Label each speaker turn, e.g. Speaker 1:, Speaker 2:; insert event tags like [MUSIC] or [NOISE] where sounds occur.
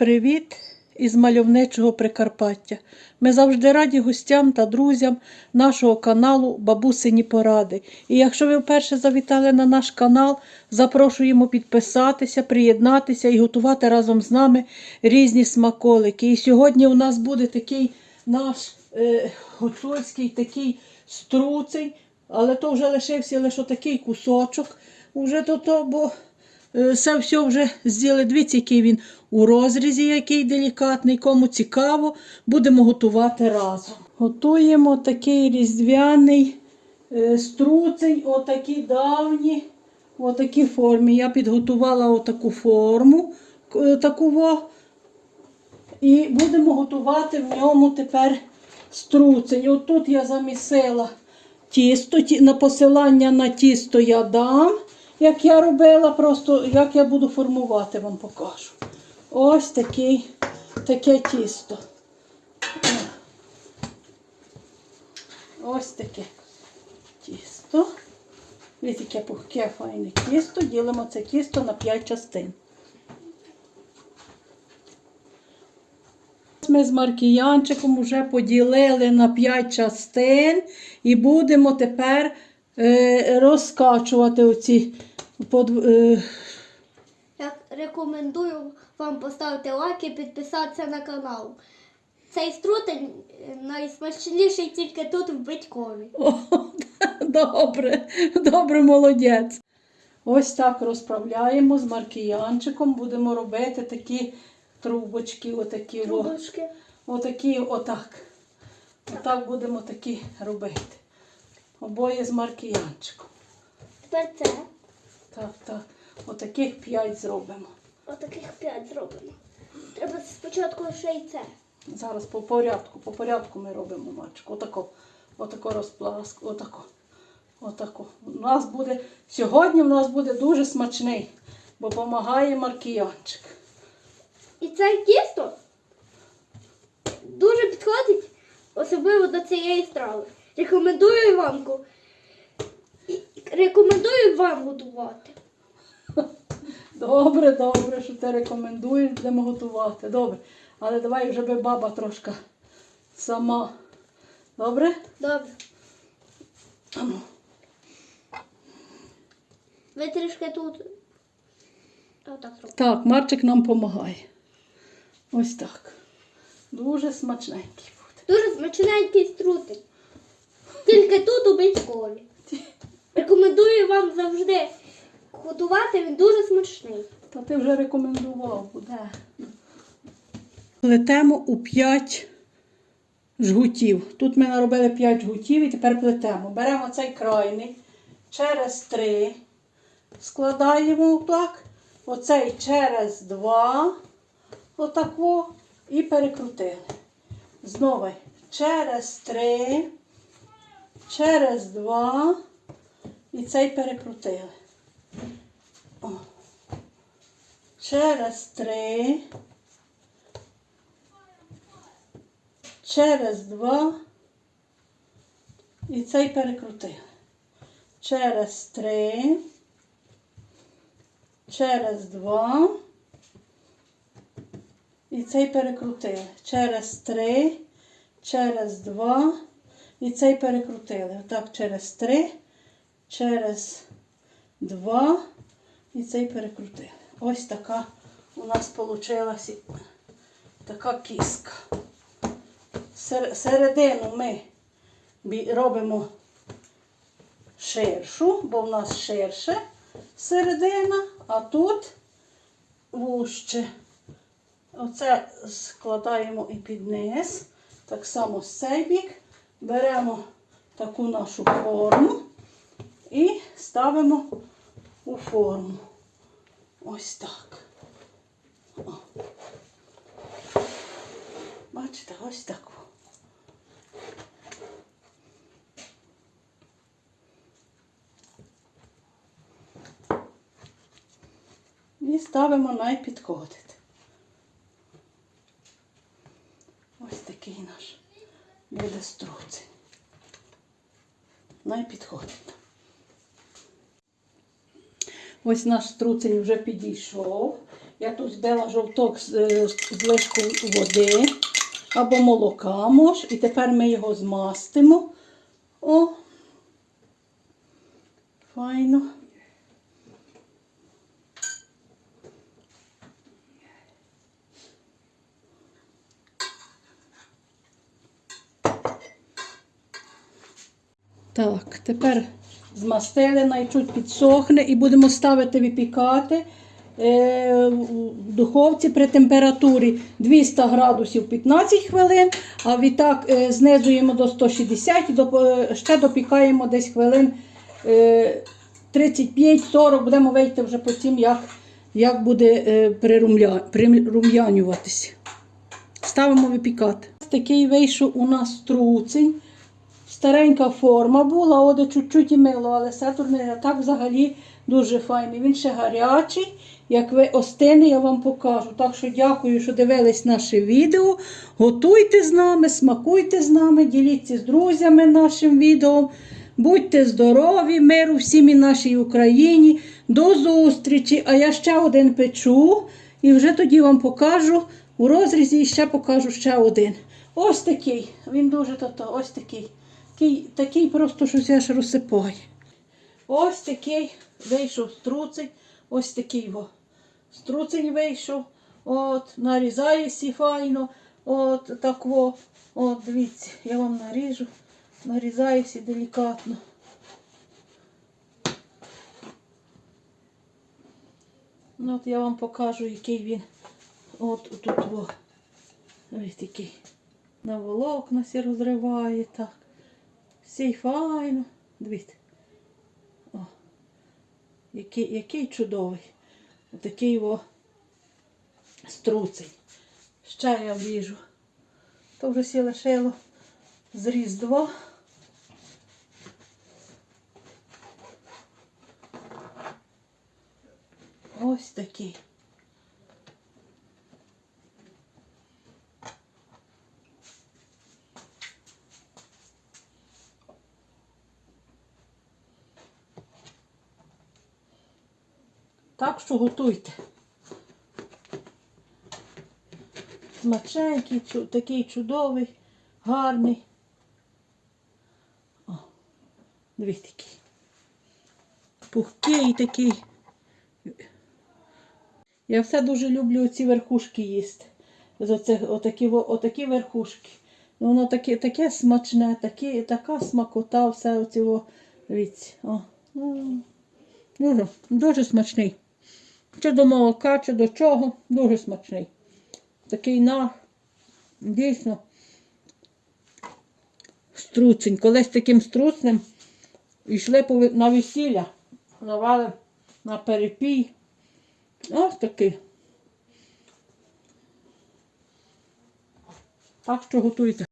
Speaker 1: Привіт із мальовничого Прикарпаття. Ми завжди раді гостям та друзям нашого каналу Бабусині Поради. І якщо ви вперше завітали на наш канал, запрошуємо підписатися, приєднатися і готувати разом з нами різні смаколики. І сьогодні у нас буде такий наш е, гуцульський такий струцень, але то вже лишився лише такий кусочок. Уже то, то бо Це все вже з'їли. Дивіться, який він у розрізі, який делікатний. Кому цікаво, будемо готувати разом. Готуємо такий різдвяний е, струцень, отакі давні, отакі формі. Я підготувала отаку форму, е, таку. І будемо готувати в ньому тепер струцень. От тут я замісила тісто, ті- на посилання на тісто я дам. Як я робила, просто як я буду формувати, вам покажу. Ось такий, таке тісто. Ось таке тісто. Дивіться, яке пухке файне тісто. Ділимо це тісто на 5 частин. Ми з маркіянчиком вже поділили на 5 частин і будемо тепер е, розкачувати оці под, е,
Speaker 2: Я рекомендую вам поставити лайк і підписатися на канал. Цей струтень е, найсмачніший тільки тут в Батькові.
Speaker 1: О, [LAUGHS] добре, добре, молодець. Ось так розправляємо з маркіянчиком. Будемо робити такі трубочки, отакі, о,
Speaker 2: Трубочки.
Speaker 1: отакі, отак. Отак будемо такі робити. Обоє з маркіянчиком.
Speaker 2: Тепер це.
Speaker 1: Так, так. Отаких п'ять зробимо.
Speaker 2: Отаких п'ять зроблено. Треба спочатку ще й це.
Speaker 1: Зараз по порядку, по порядку ми робимо мальчик. Отако, отако розпласк, отако. Отако. У нас буде, сьогодні у нас буде дуже смачний, бо допомагає маркіянчик.
Speaker 2: І це тісто дуже підходить, особливо до цієї страви. Рекомендую вам ку- і- рекомендую вам готувати.
Speaker 1: Добре, добре, що ти рекомендуєш, будемо готувати. Добре. Але давай вже би баба трошки сама. Добре?
Speaker 2: Добре.
Speaker 1: Ану.
Speaker 2: Ви трішки тут. Отак зробимо.
Speaker 1: Так, Марчик нам допомагає. Ось так. Дуже смачненький буде.
Speaker 2: Дуже смачненький струтень. Тільки тут у Батькові. Рекомендую вам завжди готувати, він дуже смачний.
Speaker 1: Та ти вже рекомендував буде. Плетемо у 5 жгутів. Тут ми наробили 5 жгутів і тепер плетемо. Беремо цей крайний через 3, складаємо так. Оцей через 2, отако, і перекрутили. Знову через 3, через 2 і цей перекрутили. О через три, через два і цей перекрутили. Через три, через два і цей перекрутили. Через три, через два і цей перекрутили. Отак, через три, через два і цей перекрутили. Ось така у нас вийшла така кіска. Середину ми робимо ширшу, бо в нас ширше середина, а тут вужче. Оце складаємо і під низ. Так само з цей бік. Беремо таку нашу форму і ставимо у форму. Ось так. О. Бачите, ось так. І ставимо найпідходити. Ось такий наш буде струцень. Найпідходить. Ось наш струцень вже підійшов. Я тут збила жовток з, е, з лишкою води або молока мож. І тепер ми його змастимо. О, файно. Так, тепер змастили, найчуть підсохне і будемо ставити випікати е, в духовці при температурі 200 градусів 15 хвилин, а відтак е, знизуємо до 160 і е, ще допікаємо десь хвилин е, 35-40, будемо вийти вже потім, як, як буде прирумля, прирум'янюватись. Ставимо випікати. Такий вийшов у нас труцень. Старенька форма була, оде чуть-чуть і мило, але сатурний так взагалі дуже файний. Він ще гарячий. Як ви остине, я вам покажу. Так що дякую, що дивились наше відео. Готуйте з нами, смакуйте з нами, діліться з друзями нашим відео. Будьте здорові, миру всім і нашій Україні. До зустрічі! А я ще один печу і вже тоді вам покажу у розрізі і ще покажу ще один. Ось такий. Він дуже тато, ось такий. Такий, такий просто щось аж розсипає. Ось такий вийшов струцень. Ось такий во. Струцень вийшов. От, нарізає сі файно. От так во. От, дивіться, я вам наріжу. Нарізає сі делікатно. От я вам покажу, який він. От тут во. Ось такий. На волокна сі розриває так. Сій файно. Дивіться. О. Який, який чудовий. Отакий о струцень. Ще я вріжу. То вже сі лишило з різдва. Ось такий. Так що готуйте. Смачненький, чу- такий чудовий, гарний. О, дивіться який. Пухкий такий. Я все дуже люблю ці верхушки їсти. Оцих, отакі, отакі верхушки. Ну, Воно таке, таке смачне, таке, така смакота, все оці, во, дивіться. О. Дуже, дуже смачний. Чи до молока, чи до чого, дуже смачний. Такий нах, дійсно, струцень. Колись таким струцнем йшли на весілля, давали на перепій. Ось такий. Так що готуйте.